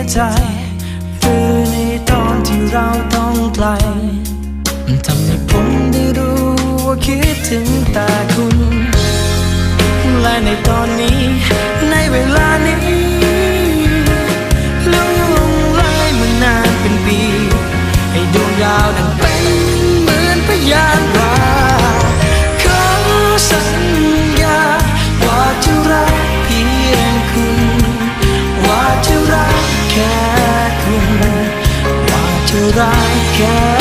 ยใจ หรือในตอนที่เราต้องไกลทำให้ผมได้รู้ว่าคิดถึงแต่ I can